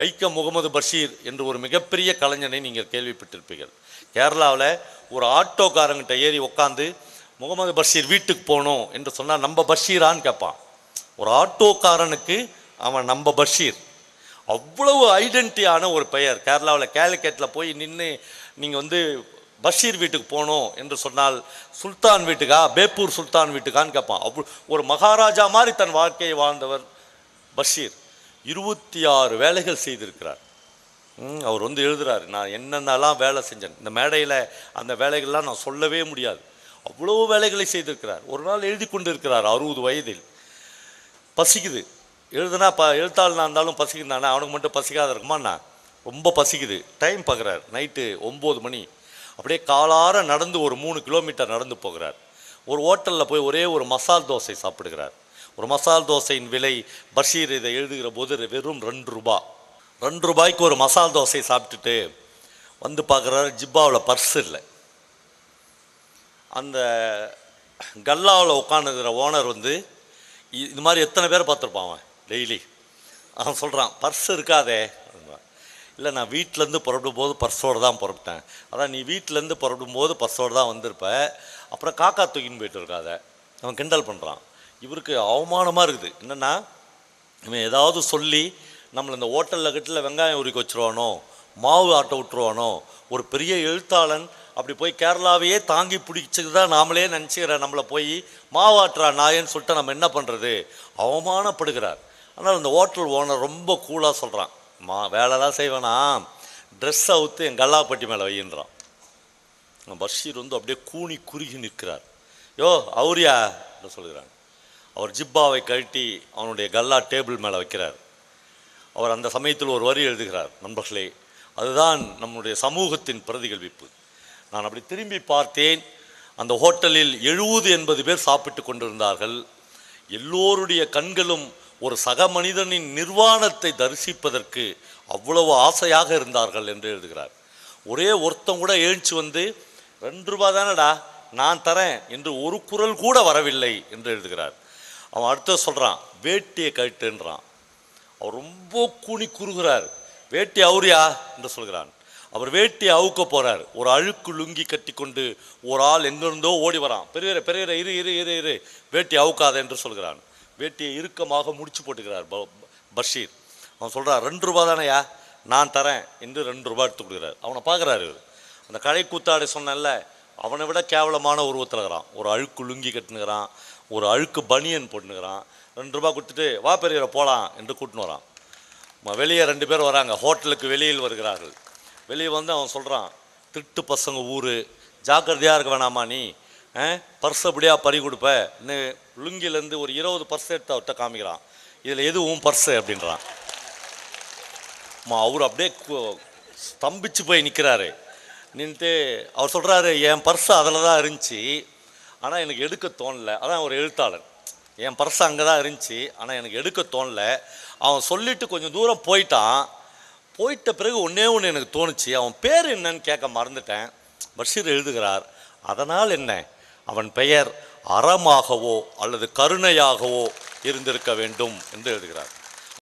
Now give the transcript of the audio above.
வைக்கம் முகமது பஷீர் என்று ஒரு மிகப்பெரிய கலைஞனை நீங்கள் கேள்விப்பட்டிருப்பீர்கள். கேரளாவில் ஒரு ஆட்டோக்காரங்கிட்ட ஏறி உட்காந்து முகமது பஷீர் வீட்டுக்கு போகணும் என்று சொன்னால் நம்ம பஷீரான்னு கேட்பான் ஒரு ஆட்டோக்காரனுக்கு அவன் நம்ம பஷீர். அவ்வளவு ஐடென்டியான ஒரு பெயர். கேரளாவில் கேலிக்கேட்டில் போய் நின்று நீங்கள் வந்து பஷீர் வீட்டுக்கு போகணும் என்று சொன்னால் சுல்தான் வீட்டுக்கா? பேப்பூர் சுல்தான் வீட்டுக்கான்னு கேட்பான் அவ்வளோ ஒரு மகாராஜா மாதிரி தன் வாழ்க்கையை வாழ்ந்தவர் பஷீர். இருபத்தி ஆறு வேலைகள் செய்திருக்கிறார். அவர் வந்து எழுதுறாரு நான் என்னென்னலாம் வேலை செஞ்சேன். இந்த மேடையில் அந்த வேலைகள்லாம் நான் சொல்லவே முடியாது. அவ்வளோ வேலைகளை செய்திருக்கிறார். ஒரு நாள் எழுதி கொண்டு இருக்கிறார் அறுபது வயதில். பசிக்குது. எழுதுனா ப எழுத்தாளனாக இருந்தாலும் பசிக்குதானே அவனுக்கு மட்டும் பசிக்காத இருக்குமாண்ணா ரொம்ப பசிக்குது. டைம் பார்க்குறார் நைட்டு ஒம்பது மணி. அப்படியே காலார நடந்து ஒரு மூணு கிலோமீட்டர் நடந்து போகிறார். ஒரு ஹோட்டலில் போய் ஒரே ஒரு மசால் தோசை சாப்பிடுகிறார். ஒரு மசால் தோசையின் விலை பஷீர் இதை எழுதுகிற போது வெறும் ரெண்டு ரூபா. ரெண்டு ரூபாய்க்கு ஒரு மசால் தோசை சாப்பிட்டுட்டு வந்து பார்க்குறாரு ஜிப்பாவில் பர்ஸ் இல்லை. அந்த கல்லாவில் உட்காந்துக்கிற ஓனர் வந்து இது மாதிரி எத்தனை பேர் பார்த்துருப்பான் அவன் டெய்லி? அவன் சொல்கிறான் பர்ஸ் இருக்காதே. இல்லை நான் வீட்டிலேருந்து புறப்படும் போது பர்ஸோடு தான் புறப்பட்டேன். அதான் நீ வீட்டிலேருந்து புறப்படும் போது பர்ஸோடு தான் வந்திருப்ப. அப்புறம் காக்கா தூக்கின்னு போயிட்டு இருக்காத. அவன் கிண்டல் பண்ணுறான் இவருக்கு அவமானமாக இருக்குது. என்னென்னா இவன் ஏதாவது சொல்லி நம்மளை இந்த ஹோட்டலில் கட்டில் வெங்காயம் உரிக்க வச்சுருவானோ மாவு ஆட்ட விட்டுருவானோ ஒரு பெரிய எழுத்தாளன் அப்படி போய் கேரளாவையே தாங்கி பிடிச்சது தான் நாமளே நினச்சிக்கிற நம்மளை போய் மாவாட்டுறா நாயன்னு சொல்லிட்டு நம்ம என்ன பண்ணுறது அவமானப்படுகிறார். ஆனால் இந்த ஹோட்டல் ஓனர் ரொம்ப கூலாக சொல்கிறான் மா வேலைலாம் செய்வேனா? ட்ரெஸ் அவுத்து என் கல்லாப்பட்டி மேலே வையின்றான். பஷீர் வந்து அப்படியே கூனி குறுகி நிற்கிறார். யோ அவரியா என்று சொல்கிறான். அவர் ஜிப்பாவை கழட்டி அவனுடைய கல்லா டேபிள் மேலே வைக்கிறார். அவர் அந்த சமயத்தில் ஒரு வரி எழுதுகிறார் நண்பர்களே அதுதான் நம்முடைய சமூகத்தின் பிரதிகல்விப்பு நான் அப்படி திரும்பி பார்த்தேன் அந்த ஹோட்டலில் எழுபது எண்பது பேர் சாப்பிட்டு கொண்டிருந்தார்கள். எல்லோருடைய கண்களும் ஒரு சக மனிதனின் நிர்வாணத்தை தரிசிப்பதற்கு அவ்வளவு ஆசையாக இருந்தார்கள் என்று எழுதுகிறார். ஒரே ஒருத்தன் கூட எழுந்துச்சு வந்து ரெண்டு ரூபா தானடா நான் தரேன் என்று ஒரு குரல் கூட வரவில்லை என்று எழுதுகிறார். அவன் அடுத்த சொல்கிறான் வேட்டியை கட்டுன்றான் அவர் ரொம்ப கூனி குறுகிறார். வேட்டி அவுரியா என்று சொல்கிறான். அவர் வேட்டியை அவுக்க போகிறார் ஒரு அழுக்கு லுங்கி கட்டி கொண்டு ஒரு ஆள் எங்கிருந்தோ ஓடி வரான். பெரியவரே பெரியவரே இரு இரு இரு இரு. வேட்டி அவுக்காத என்று சொல்கிறான். வேட்டியை இறுக்கமாக முடிச்சு போட்டுக்கிறார் ப- பஷீர். அவன் சொல்கிறான் ரெண்டு ரூபா தானேயா? நான் தரேன் என்று ரெண்டு ரூபா எடுத்து கொடுக்குறாரு. அவனை பார்க்குறாரு அந்த கடை கூத்தாடி சொன்னேன்ல அவனை விட கேவலமான உருவத்தில் இருக்கிறான். ஒரு அழுக்கு லுங்கி கட்டுனுக்கிறான் ஒரு அழுக்கு பனியன் போட்டுனுக்கிறான் ரெண்டு ரூபா கொடுத்துட்டு வா பெரியவரை போகலாம் என்று கூட்டின்னு வரான். வெளியே ரெண்டு பேர் வராங்க. ஹோட்டலுக்கு வெளியில் வருகிறார்கள். வெளியே வந்து அவன் சொல்கிறான் திட்டு பசங்க ஊர். ஜாக்கிரதையாக இருக்க வேணாமா நீ? பர்ஸ் அப்படியா பறி கொடுப்ப? இன்னும் லுங்கிலேருந்து ஒரு இருபது பர்ஸ் எடுத்து அவர்கிட்ட காமிக்கிறான். இதில் எது உன் பர்ஸு? அப்படின்றான். அவர் அப்படியே ஸ்தம்பிச்சு போய் நிற்கிறாரு நின்றுட்டு அவர் சொல்கிறாரு என் பர்ஸ் அதில் தான் இருந்துச்சு. ஆனால் எனக்கு எடுக்க தோணல. அதான் ஒரு எழுத்தாளர். என் பர்ஸ் அங்கே தான் இருந்துச்சு. ஆனால் எனக்கு எடுக்க தோணல. அவன் சொல்லிட்டு கொஞ்சம் தூரம் போயிட்டான். போயிட்ட பிறகு ஒன்றே ஒன்று எனக்கு தோணுச்சு. அவன் பேர் என்னன்னு கேட்க மறந்துட்டேன். பஷீர் எழுதுகிறார் அதனால் என்ன? அவன் பெயர் அறமாகவோ அல்லது கருணையாகவோ இருந்திருக்க வேண்டும் என்று எழுதுகிறார்.